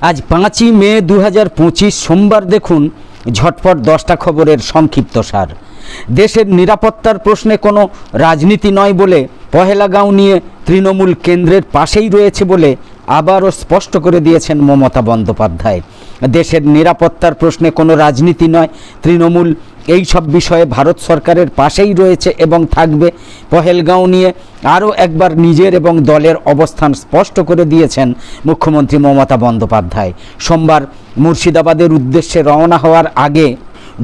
আজ পাঁচই মে দু হাজার পঁচিশ সোমবার দেখুন ঝটপট দশটা খবরের সংক্ষিপ্ত সার। দেশের নিরাপত্তার প্রশ্নে কোনো রাজনীতি নয় বলে পহেলাগাঁও নিয়ে তৃণমূল কেন্দ্রের পাশেই রয়েছে বলে আবারও স্পষ্ট করে দিয়েছেন মমতা বন্দ্যোপাধ্যায়। দেশের নিরাপত্তার প্রশ্নে কোনো রাজনীতি নয়, তৃণমূল এই সব বিষয়ে ভারত সরকারের পাশেই রয়েছে এবং থাকবে পহেলগাঁও নিয়ে আরও একবার নিজের এবং দলের অবস্থান স্পষ্ট করে দিয়েছেন মুখ্যমন্ত্রী মমতা বন্দ্যোপাধ্যায়। সোমবার মুর্শিদাবাদের উদ্দেশ্যে রওনা হওয়ার আগে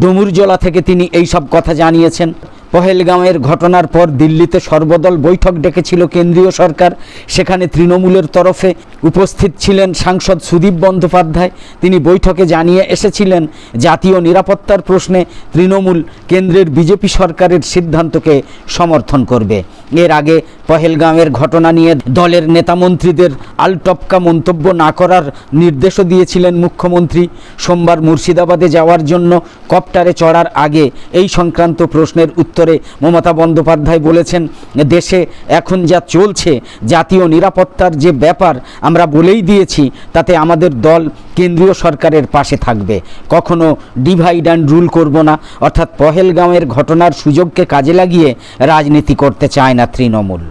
ডুমুরজলা থেকে তিনি এই সব কথা জানিয়েছেন। পহেলগাঁওয়ের ঘটনার পর দিল্লিতে সর্বদল বৈঠক ডেকেছিল কেন্দ্রীয় সরকার। সেখানে তৃণমূলের তরফে উপস্থিত ছিলেন সাংসদ সুদীপ বন্দ্যোপাধ্যায়। তিনি বৈঠকে জানিয়ে এসেছিলেন, জাতীয় নিরাপত্তার প্রশ্নে তৃণমূল কেন্দ্রের বিজেপি সরকারের সিদ্ধান্তকে সমর্থন করবে। এর আগে পহেলগাঁওয়ের ঘটনা নিয়ে দলের নেতামন্ত্রীদের আলটপকা মন্তব্য না করার নির্দেশও দিয়েছিলেন মুখ্যমন্ত্রী। সোমবার মুর্শিদাবাদে যাওয়ার জন্য কপ্টারে চড়ার আগে এই সংক্রান্ত প্রশ্নের উত্তরে মমতা বন্দ্যোপাধ্যায় বলেছেন, দেশে এখন যা চলছে, জাতীয় নিরাপত্তার যে ব্যাপার আমরা বলেই দিয়েছি, তাতে আমাদের দল কেন্দ্রীয় সরকারের পাশে থাকবে। কখনো ডিভাইড অ্যান্ড রুল করব না। অর্থাৎ পহেলগাঁওয়ের ঘটনার সুযোগকে কাজে লাগিয়ে রাজনীতি করতে চায় না তৃণমূল।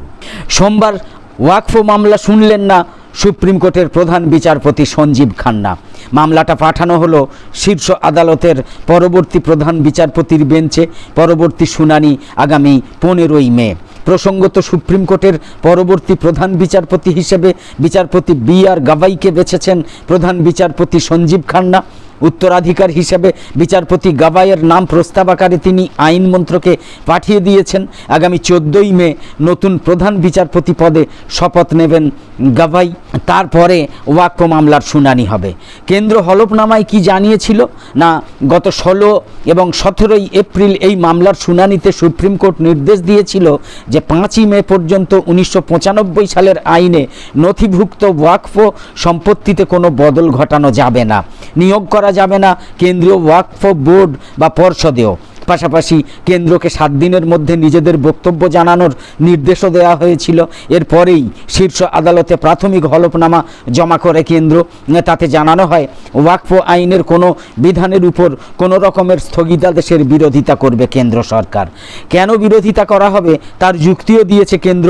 সোমবার ওয়াকফো মামলা শুনলেন না সুপ্রিম কোর্টের প্রধান বিচারপতি সঞ্জীব খান্না। মামলাটা পাঠানো হলো শীর্ষ আদালতের পরবর্তী প্রধান বিচারপতির বেঞ্চে, পরবর্তী শুনানি আগামী পনেরোই মে। প্রসঙ্গত সুপ্রিম কোর্টের পরবর্তী প্রধান বিচারপতি হিসেবে বিচারপতি বি আর গাভাইকে বেছেছেন প্রধান বিচারপতি সঞ্জীব খান্না। উত্তরাধিকার হিসেবে বিচারপতি গাভাইয়ের নাম প্রস্তাব আকারে তিনি আইন মন্ত্রকে পাঠিয়ে দিয়েছেন। আগামী চোদ্দোই মে নতুন প্রধান বিচারপতি পদে শপথ নেবেন গাভাই। তারপরে ওয়াক্ফ মামলার শুনানি হবে। কেন্দ্র হলফনামায় কি জানিয়েছিল? না, গত ষোলো এবং সতেরোই এপ্রিল এই মামলার শুনানিতে সুপ্রিম কোর্ট নির্দেশ দিয়েছিল যে পাঁচই মে পর্যন্ত উনিশশো পঁচানব্বই সালের আইনে নথিভুক্ত ওয়াকফ সম্পত্তিতে কোনো বদল ঘটানো যাবে না। নিয়োগ করা যাবে না। কেন্দ্রীয় ওয়াকফ বোর্ড বা পর্ষদেও। পাশাপাশি কেন্দ্রকে সাত দিনের মধ্যে নিজেদের বক্তব্য জানানোর নির্দেশও দেওয়া হয়েছিল। এরপরেই শীর্ষ আদালতে প্রাথমিক হলফনামা জমা করে কেন্দ্র। তাতে জানানো হয়, ওয়াকফ আইনের কোনো বিধানের উপর কোনো রকমের স্থগিতাদেশের বিরোধিতা করবে কেন্দ্র সরকার। কেন বিরোধিতা করা হবে? তার যুক্তিও দিয়েছে কেন্দ্র।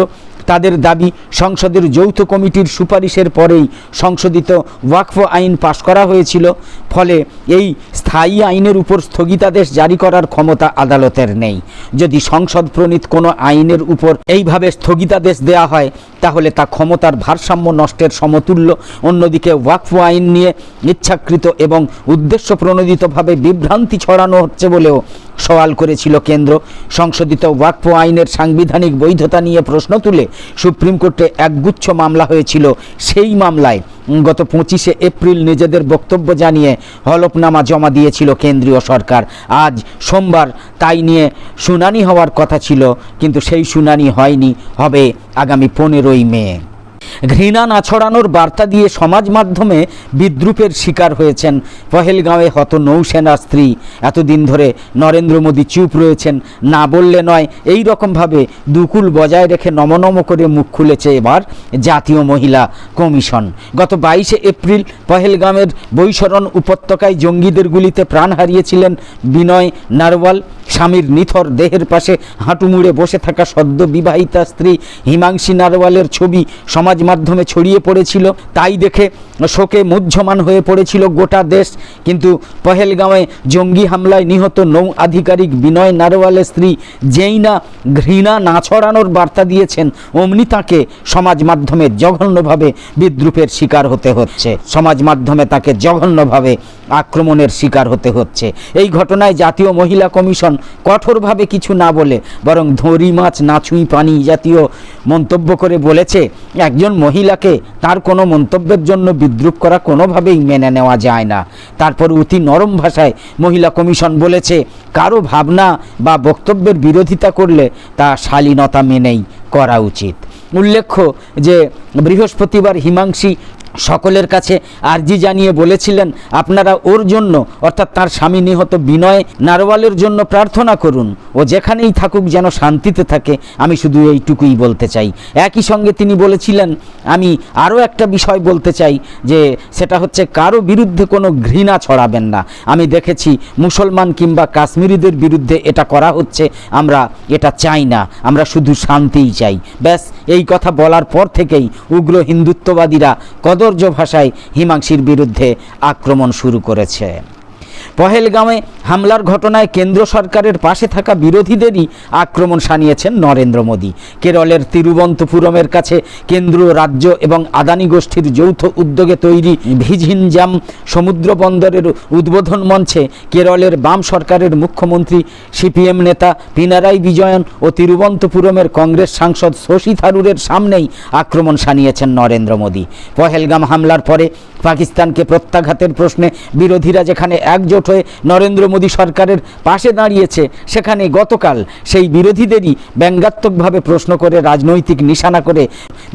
তাদের দাবি, সংসদের যৌথ কমিটির সুপারিশের পরেই সংশোধিত ওয়াকফ আইন পাশ করা হয়েছিল। ফলে এই স্থায়ী আইনের উপর স্থগিতাদেশ জারি করার ক্ষমতা আদালতের নেই। যদি সংসদ প্রণীত কোনো আইনের উপর এইভাবে স্থগিতাদেশ দেওয়া হয়, তাহলে তা ক্ষমতার ভারসাম্য নষ্টের সমতুল্য। অন্যদিকে ওয়াকফ আইন নিয়ে ইচ্ছাকৃত এবং উদ্দেশ্য প্রণোদিতভাবে বিভ্রান্তি ছড়ানো হচ্ছে বলেও সওয়াল করেছিল কেন্দ্র। সংশোধিত ওয়াকফ আইনের সাংবিধানিক বৈধতা নিয়ে প্রশ্ন তুলে সুপ্রিম কোর্টে একগুচ্ছ মামলা হয়েছিল। সেই মামলায় গত পঁচিশে এপ্রিল নিজেদের বক্তব্য জানিয়ে হলফনামা জমা দিয়েছিল কেন্দ্রীয় সরকার। আজ সোমবার তাই নিয়ে শুনানি হওয়ার কথা ছিল, কিন্তু সেই শুনানি হয়নি। হবে আগামী পনেরোই মে। ঘৃণা না ছড়ানোর বার্তা দিয়ে সমাজ মাধ্যমে বিদ্রুপের শিকার হয়েছেন। পহেলগাঁওয়ে হত নৌসেনা স্ত্রী। এতদিন ধরে নরেন্দ্র মোদী চুপ রয়েছেন। না বললে নয়, এই রকমভাবে দুকুল বজায় রেখে নমনম করে মুখ খুলেছে এবার জাতীয় মহিলা কমিশন। গত বাইশে এপ্রিল পহেলগামের বৈশরণ উপত্যকায় জঙ্গিদের গুলিতে প্রাণ হারিয়েছিলেন বিনয় নারওয়াল। স্বামীর নিথর দেহের পাশে হাঁটু মুড়ে বসে থাকা সদ্য বিবাহিতা স্ত্রী হিমাংশী নারওয়ালের ছবি সমাজ মাধ্যমে ছড়িয়ে পড়েছিল। তাই দেখে শোকে মুহ্যমান হয়ে পড়েছিল গোটা দেশ। কিন্তু পহেলগাঁওয়ে জঙ্গি হামলায় নিহত নৌ আধিকারিক বিনয় নারওয়ালের স্ত্রী যেই না ঘৃণা না ছড়ানোর বার্তা দিয়েছেন। অমনি তাকে সমাজ মাধ্যমে জঘন্যভাবে বিদ্রুপের শিকার হতে হচ্ছে। সমাজ মাধ্যমে তাকে জঘন্যভাবে আক্রমণের শিকার হতে হচ্ছে। এই ঘটনায় জাতীয় মহিলা কমিশন কঠোরভাবে কিছু না বলে, বরং ধরি মাছ নাছুই পানি জাতীয় মন্তব্য করে বলেছে, একজন মহিলাকে তার কোনো মন্তব্যের জন্য বিদ্রুপ করা কোনোভাবেই মেনে নেওয়া যায় না। তারপর অতি নরম ভাষায় মহিলা কমিশন বলেছে, কারও ভাবনা বা বক্তব্যের বিরোধিতা করলে তা শালীনতা মেনেই করা উচিত। উল্লেখ্য যে, বৃহস্পতিবার হিমাংশী সকলের কাছে আর্জি জানিয়ে বলেছিলেন, আপনারা ওর জন্য, অর্থাৎ তার স্বামী নিহত বিনয় নারওয়ালের জন্য প্রার্থনা করুন। ও যেখানেই থাকুক যেন শান্তিতে থাকে, আমি শুধু এইটুকুই বলতে চাই। একই সঙ্গে তিনি বলেছিলেন, আমি আরও একটা বিষয় বলতে চাই, যে সেটা হচ্ছে কারও বিরুদ্ধে কোনো ঘৃণা ছড়াবেন না। আমি দেখেছি মুসলমান কিংবা কাশ্মীরিদের বিরুদ্ধে এটা করা হচ্ছে, আমরা এটা চাই না, আমরা শুধু শান্তিই চাই। ব্যাস, এই কথা বলার পর থেকেই উগ্র হিন্দুত্ববাদীরা কদর্য ভাষায় হিমাংশীর বিরুদ্ধে আক্রমণ শুরু করেছে। পহেলগাঁওয়ে হামলার ঘটনায় কেন্দ্র সরকারের পাশে থাকা বিরোধীদেরই আক্রমণ সানিয়েছেন নরেন্দ্র মোদী। কেরলের তিরুবন্তপুরমের কাছে কেন্দ্র রাজ্য এবং আদানি গোষ্ঠীর যৌথ উদ্যোগে তৈরি ভিঝিনজাম সমুদ্র বন্দরের উদ্বোধন মঞ্চে কেরলের বাম সরকারের মুখ্যমন্ত্রী, সিপিএম নেতা পিনারাই বিজয়ন ও তিরুবন্তপুরমের কংগ্রেস সাংসদ শশী থারুরের সামনেই আক্রমণ সানিয়েছেন নরেন্দ্র মোদী। পহেলগাম হামলার পরে পাকিস্তানকে প্রত্যাঘাতের প্রশ্নে বিরোধীরা যেখানে একজোট হয়ে নরেন্দ্র মোদী সরকারের পাশে দাঁড়িয়েছে, সেখানে গতকাল সেই বিরোধীদেরই ব্যঙ্গাত্মকভাবে প্রশ্ন করে রাজনৈতিক নিশানা করে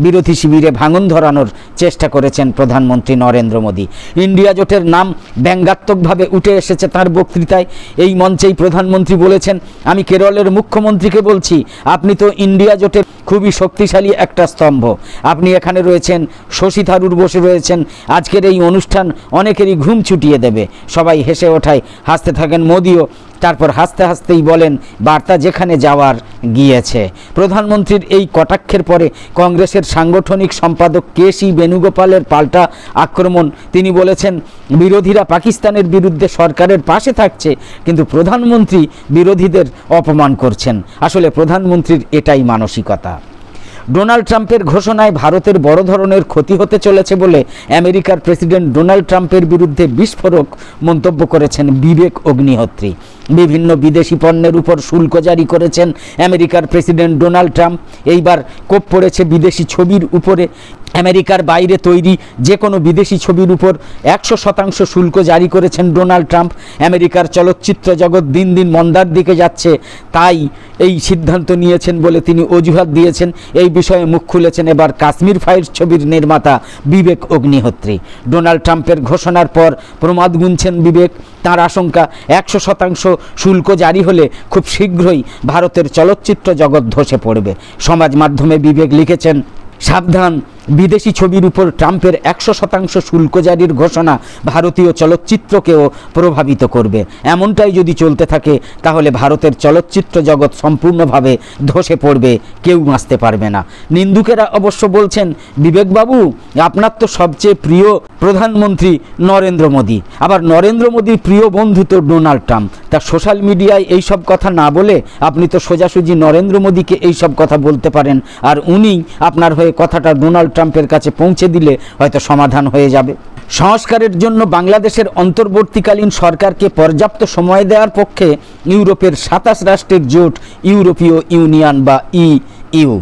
বিরোধী শিবিরে ভাঙন ধরানোর চেষ্টা করেছেন প্রধানমন্ত্রী নরেন্দ্র মোদী। ইন্ডিয়া জোটের নাম ব্যঙ্গাত্মকভাবে উঠে এসেছে তার বক্তৃতায়। এই মঞ্চেই প্রধানমন্ত্রী বলেছেন, আমি কেরলের মুখ্যমন্ত্রীকে বলছি, আপনি তো ইন্ডিয়া জোটের খুবই শক্তিশালী একটা স্তম্ভ। আপনি এখানে রয়েছেন, শশী থারুর বসে রয়েছেন। আজকের এই অনুষ্ঠান অনেকেরই ঘুম ছুটিয়ে দেবে। সবাই হেসে ওঠায়, হাসতে থাকেন, মোদিও তারপর হাসতে হাসতেই বলেন, বার্তা যেখানে যাওয়ার গিয়েছে। প্রধানমন্ত্রীর এই কটাক্ষের পরে কংগ্রেসের সাংগঠনিক সম্পাদক কে সি বেণুগোপালের পাল্টা আক্রমণ। তিনি বলেছেন, বিরোধীরা পাকিস্তানের বিরুদ্ধে সরকারের পাশে থাকছে, কিন্তু প্রধানমন্ত্রী বিরোধীদের অপমান করছেন। আসলে প্রধানমন্ত্রীর এটাই মানসিকতা। ডোনাল্ড ট্রাম্পের ঘোষণায় ভারতের বড় ধরনের ক্ষতি হতে চলেছে বলে আমেরিকার প্রেসিডেন্ট ডোনাল্ড ট্রাম্পের বিরুদ্ধে বিস্ফোরক মন্তব্য করেছেন বিবেক অগ্নিহোত্রী। বিভিন্ন বিদেশি পণ্যের উপর শুল্ক জারি করেছেন আমেরিকার প্রেসিডেন্ট ডোনাল্ড ট্রাম্প। এইবার কোপ পড়েছে বিদেশি ছবির উপরে। আমেরিকার বাইরে তৈরি যে কোনো বিদেশি ছবির উপর একশো শতাংশ শুল্ক জারি করেছেন ডোনাল্ড ট্রাম্প। আমেরিকার চলচ্চিত্র জগৎ দিন দিন মন্দার দিকে যাচ্ছে। তাই এই সিদ্ধান্ত নিয়েছেন বলে তিনি অজুহাত দিয়েছেন। এই বিষয়ে মুখ খুলেছেন এবার কাশ্মীর ফাইলস ছবির নির্মাতা বিবেক অগ্নিহোত্রী। ডোনাল্ড ট্রাম্পের ঘোষণার পর প্রমাদ গুনছেন বিবেক। তার আশঙ্কা একশো শতাংশ শুল্ক জারি হলে খুব শীঘ্রই ভারতের চলচ্চিত্র জগৎ ধসে পড়বে। সমাজ মাধ্যমে বিবেক লিখেছেন, সাবধান, বিদেশি ছবির উপর ট্রাম্পের একশো শতাংশ শুল্ক জারির ঘোষণা ভারতীয় চলচ্চিত্রকেও প্রভাবিত করবে। এমনটাই যদি চলতে থাকে, তাহলে ভারতের চলচ্চিত্র জগৎ সম্পূর্ণভাবে ধসে পড়বে, কেউ বাঁচতে পারবে না। নিন্দুকেরা অবশ্য বলছেন, বিবেকবাবু, আপনার তো সবচেয়ে প্রিয় প্রধানমন্ত্রী নরেন্দ্র মোদী। আবার নরেন্দ্র মোদীর প্রিয় বন্ধু তো ডোনাল্ড ট্রাম্প। তা সোশ্যাল মিডিয়ায় এই সব কথা না বলে আপনি তো সোজাসুজি নরেন্দ্র মোদীকে এই সব কথা বলতে পারেন। আর উনি আপনার হয়ে কথাটা ডোনাল্ড ট্রাম্পের কাছে পৌঁছে দিলে হয়তো সমাধান হয়ে যাবে। সংস্কারের জন্য বাংলাদেশের অন্তর্বর্তীকালীন সরকারকে পর্যাপ্ত সময় দেওয়ার পক্ষে ইউরোপের সাতাশ রাষ্ট্রের জোট ইউরোপীয় ইউনিয়ন বা ইউ।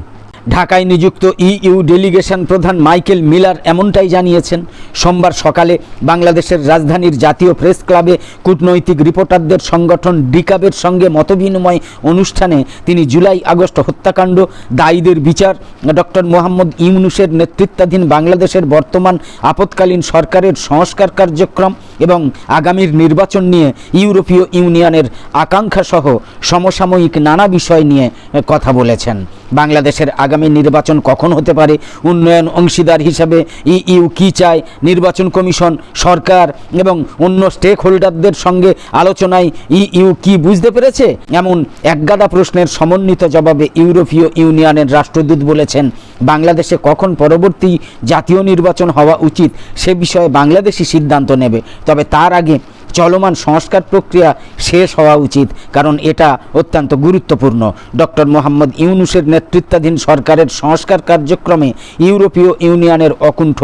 ঢাকায় নিযুক্ত ইইউ ডেলিগেশন প্রধান মাইকেল মিলার এমনটাই জানিয়েছেন। সোমবার সকালে বাংলাদেশের রাজধানীর জাতীয় প্রেস ক্লাবে কূটনৈতিক রিপোর্টারদের সংগঠন ডিকাবের সঙ্গে মতবিনিময় অনুষ্ঠানে তিনি জুলাই আগস্ট হত্যাকাণ্ড, দায়ীদের বিচার ডক্টর মোহাম্মদ ইউনুসের নেতৃত্বাধীন বাংলাদেশের বর্তমান আপৎকালীন সরকারের সংস্কার কার্যক্রম এবং আগামীর নির্বাচন নিয়ে ইউরোপীয় ইউনিয়নের আকাঙ্ক্ষাসহ সমসাময়িক নানা বিষয় নিয়ে কথা বলেছেন। বাংলাদেশের আগামী নির্বাচন কখন হতে পারে? উন্নয়ন অংশীদার হিসাবে ইইউ কি চায়? নির্বাচন কমিশন, সরকার এবং অন্য স্টেক হোল্ডারদের সঙ্গে আলোচনায় ইইউ কি বুঝতে পেরেছে? এমন একগাদা প্রশ্নের সমন্বিত জবাবে ইউরোপীয় ইউনিয়নের রাষ্ট্রদূত বলেছেন, বাংলাদেশে কখন পরবর্তী জাতীয় নির্বাচন হওয়া উচিত সে বিষয়ে বাংলাদেশই সিদ্ধান্ত নেবে। তবে তার আগে চলমান সংস্কার প্রক্রিয়া শেষ হওয়া উচিত, কারণ এটা অত্যন্ত গুরুত্বপূর্ণ। ডক্টর মোহাম্মদ ইউনুসের নেতৃত্বাধীন সরকারের সংস্কার কার্যক্রমে ইউরোপীয় ইউনিয়নের অকুণ্ঠ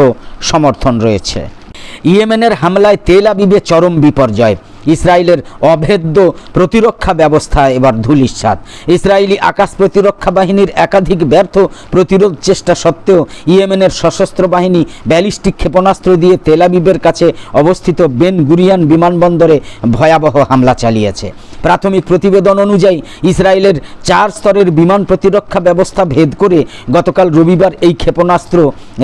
সমর্থন রয়েছে। ইয়েমেনের হামলায় তেল আবিবে চরম বিপর্যয়। ইসরায়েলের অভেদ্য প্রতিরক্ষা ব্যবস্থা এবার ধুলিস্বাদ ইসরায়েলি আকাশ প্রতিরক্ষা বাহিনীর একাধিক ব্যর্থ প্রতিরোধ চেষ্টা সত্ত্বেও ইয়েমেনের সশস্ত্র বাহিনী ব্যালিস্টিক ক্ষেপণাস্ত্র দিয়ে তেলাবিবের কাছে অবস্থিত বেন গুরিয়ান বিমানবন্দরে ভয়াবহ হামলা চালিয়েছে। প্রাথমিক প্রতিবেদন অনুযায়ী ইসরায়েলের চার স্তরের বিমান প্রতিরক্ষা ব্যবস্থা ভেদ করে গতকাল রবিবার এই ক্ষেপণাস্ত্র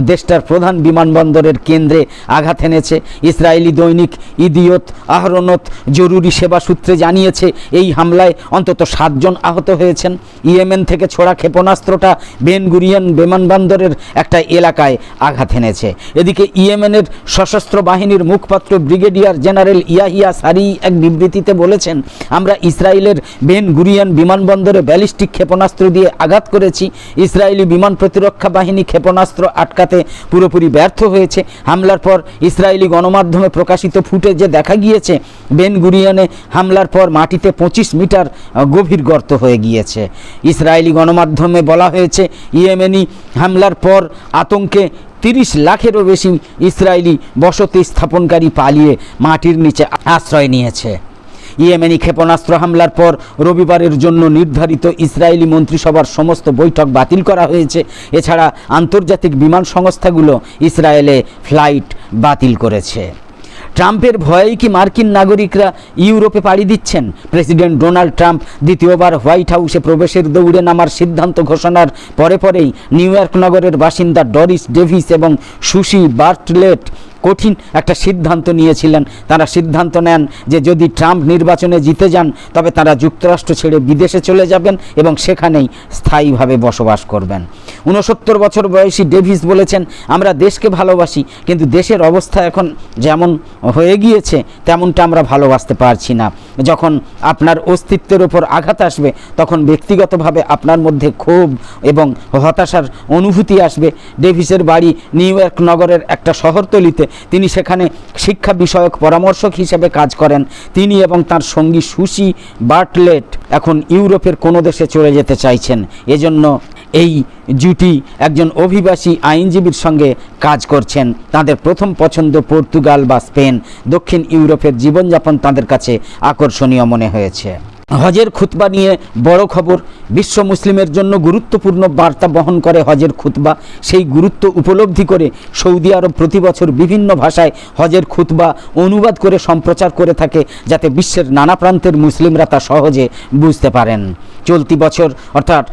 দেশটার প্রধান বিমানবন্দরের কেন্দ্রে আঘাত এনেছে। ইসরায়েলি দৈনিক ইদিয়ত আহরণত জরুরি সেবা সূত্রে জানিয়েছে, এই হামলায় অন্তত সাতজন আহত হয়েছেন। ইয়েমেন থেকে ছোড়া ক্ষেপণাস্ত্রটা বেনগুরিয়ান বিমানবন্দরের একটা এলাকায় আঘাত এনেছে। এদিকে ইয়েমেনের সশস্ত্র বাহিনীর মুখপাত্র ব্রিগেডিয়ার জেনারেল ইয়াহিয়া সারি এক বিবৃতিতে বলেছেন আমরা ইসরায়েলের বেন গুরিয়ান বিমানবন্দরে ব্যালিস্টিক ক্ষেপণাস্ত্র দিয়ে আঘাত করেছি। ইসরায়েলি বিমান প্রতিরক্ষা বাহিনী ক্ষেপণাস্ত্র আটকাতে পুরোপুরি ব্যর্থ হয়েছে। হামলার পর ইসরায়েলি গণমাধ্যমে প্রকাশিত ফুটেজে দেখা গিয়েছে, বেন গুরিয়ানে হামলার পর মাটিতে পঁচিশ মিটার গভীর গর্ত হয়ে গিয়েছে। ইসরায়েলি গণমাধ্যমে বলা হয়েছে, ইয়েমেনি হামলার পর আতঙ্কে তিরিশ লাখেরও বেশি ইসরায়েলি বসতি স্থাপনকারী পালিয়ে মাটির নিচে আশ্রয় নিয়েছে। ইয়েমেনি ক্ষেপণাস্ত্র হামলার পর রবিবারের জন্য নির্ধারিত ইসরায়েলি মন্ত্রিসভার সমস্ত বৈঠক বাতিল করা হয়েছে। এছাড়া আন্তর্জাতিক বিমান সংস্থাগুলো ইসরায়েলে ফ্লাইট বাতিল করেছে। ট্রাম্পের ভয়েই কি মার্কিন নাগরিকরা ইউরোপে পাড়ি দিচ্ছেন? প্রেসিডেন্ট ডোনাল্ড ট্রাম্প দ্বিতীয়বার হোয়াইট হাউসে প্রবেশের দৌড়ে নামার সিদ্ধান্ত ঘোষণার পরে পরেই নিউ ইয়র্ক নগরের বাসিন্দা ডরিস ডেভিস এবং সুশি বার্টলেট কঠিন একটা সিদ্ধান্ত নিয়েছিলেন। তারা সিদ্ধান্ত নেন যে যদি ট্রাম্প নির্বাচনে জিতে যান, তবে তারা যুক্তরাষ্ট্র ছেড়ে বিদেশে চলে যাবেন এবং সেখানেই স্থায়ীভাবে বসবাস করবেন। ঊনসত্তর বছর বয়সী ডেভিস বলেছেন, আমরা দেশকে ভালোবাসি, কিন্তু দেশের অবস্থা এখন যেমন হয়ে গিয়েছে, তেমনটা আমরা ভালোবাসতে পারছি না। যখন আপনার অস্তিত্বের ওপর আঘাত আসবে, তখন ব্যক্তিগতভাবে আপনার মধ্যে ক্ষোভ এবং হতাশার অনুভূতি আসবে। ডেভিসের বাড়ি নিউ ইয়র্ক নগরের একটা শহরতলিতে তিনি সেখানে শিক্ষা বিষয়ক পরামর্শক হিসেবে কাজ করেন। তিনি এবং তার সঙ্গী সুশি বার্টলেট এখন ইউরোপের কোনো দেশে চলে যেতে চাইছেন। এজন্য এই জুটি একজন অভিবাসী আইনজীবীর সঙ্গে কাজ করছেন। তাদের প্রথম পছন্দ পর্তুগাল বা স্পেন। দক্ষিণ ইউরোপের জীবনযাপন তাদের কাছে আকর্ষণীয় মনে হয়েছে। হজের খুতবা নিয়ে বড় খবর। বিশ্ব মুসলিমের জন্য গুরুত্বপূর্ণ বার্তা বহন করে হজের খুতবা। সেই গুরুত্ব উপলব্ধি করে সৌদি আরব প্রতি বছর বিভিন্ন ভাষায় হজের খুতবা অনুবাদ করে সম্প্রচার করে থাকে, যাতে বিশ্বের নানা প্রান্তের মুসলিমরা তা সহজে বুঝতে পারেন। চলতি বছর অর্থাৎ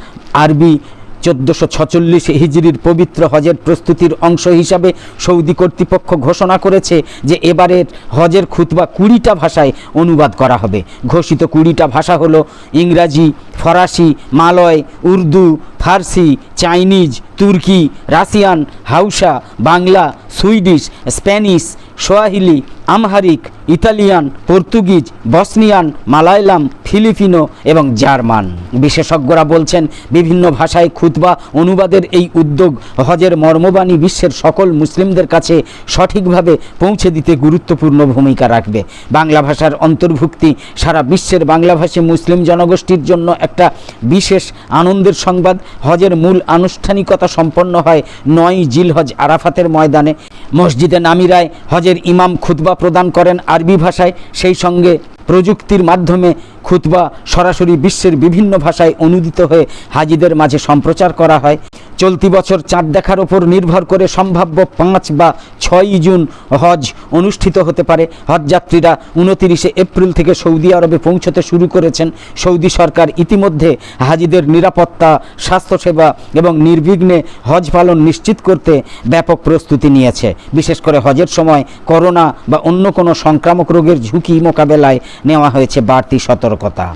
আরবি চোদ্দোশো ছচল্লিশ হিজড়ির পবিত্র হজের প্রস্তুতির অংশ হিসাবে সৌদি কর্তৃপক্ষ ঘোষণা করেছে যে এবারের হজের খুতবা কুড়িটা ভাষায় অনুবাদ করা হবে। ঘোষিত কুড়িটা ভাষা হলো ইংরাজি, ফরাসি, মালয়, উর্দু, ফার্সি, চাইনিজ, তুর্কি, Russian, Hausa, Bangla, Swedish, Spanish Swahili, Amharic, Italian, Portuguese, Bosnian Malayalam Filipino এবং জার্মান। বিশেষজ্ঞরা বলছেন, বিভিন্ন ভাষায় খুতবা অনুবাদের এই উদ্যোগ হজের মর্মবাণী বিশ্বের সকল মুসলিমদের কাছে সঠিকভাবে পৌঁছে দিতে গুরুত্বপূর্ণ ভূমিকা রাখবে। বাংলা ভাষার অন্তর্ভুক্তি সারা বিশ্বের বাংলাভাষী মুসলিম জনগোষ্ঠীর জন্য একটা বিশেষ আনন্দের সংবাদ। হজের মূল আনুষ্ঠানিকতা সম্পন্ন হয় নয় জিলহজ আরাফাতের ময়দানে। মসজিদে নামিরায় হজের ইমাম খুতবা প্রদান করেন আরবি ভাষায় সেই সঙ্গে প্রযুক্তির মাধ্যমে খুতবা সরাসরি বিশ্বের বিভিন্ন ভাষায় অনুদিত হয়ে হাজিদের মাঝে সম্প্রচার করা হয়। চলতি বছর চাঁদ দেখার ওপর নির্ভর করে সম্ভাব্য পাঁচ বা ছয়ই জুন হজ অনুষ্ঠিত হতে পারে। হজযাত্রীরা উনতিরিশে এপ্রিল থেকে সৌদি আরবে পৌঁছতে শুরু করেছেন। সৌদি সরকার ইতিমধ্যে হাজিদের নিরাপত্তা, স্বাস্থ্যসেবা এবং নির্বিঘ্নে হজ পালন নিশ্চিত করতে ব্যাপক প্রস্তুতি নিয়েছে। বিশেষ করে হজের সময় করোনা বা অন্য কোনো সংক্রামক রোগের ঝুঁকি মোকাবেলায় নেওয়া হয়েছে বাড়তি সতর্কতা।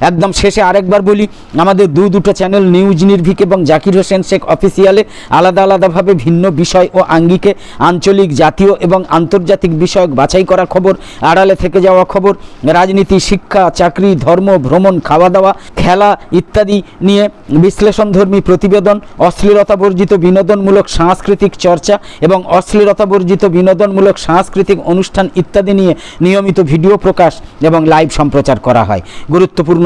একদম শেষে আরেকবার বলি, আমাদের দু দুটো চ্যানেল নিউজ নির্ভিক এবং জাকির হোসেন শেখ অফিসিয়ালে আলাদা আলাদাভাবে ভিন্ন বিষয় ও আঙ্গিকে আঞ্চলিক, জাতীয় এবং আন্তর্জাতিক বিষয়ক বাছাই করা খবর, আড়ালে থেকে যাওয়া খবর, রাজনীতি, শিক্ষা, চাকরি, ধর্ম, ভ্রমণ খাওয়া দাওয়া খেলা ইত্যাদি নিয়ে বিশ্লেষণধর্মী প্রতিবেদন অশ্লীলতা বর্জিত বিনোদনমূলক সাংস্কৃতিক চর্চা এবং অশ্লীলতা বর্জিত বিনোদনমূলক সাংস্কৃতিক অনুষ্ঠান ইত্যাদি নিয়ে নিয়মিত ভিডিও প্রকাশ এবং লাইভ সম্প্রচার করা হয়। গুরুত্বপূর্ণ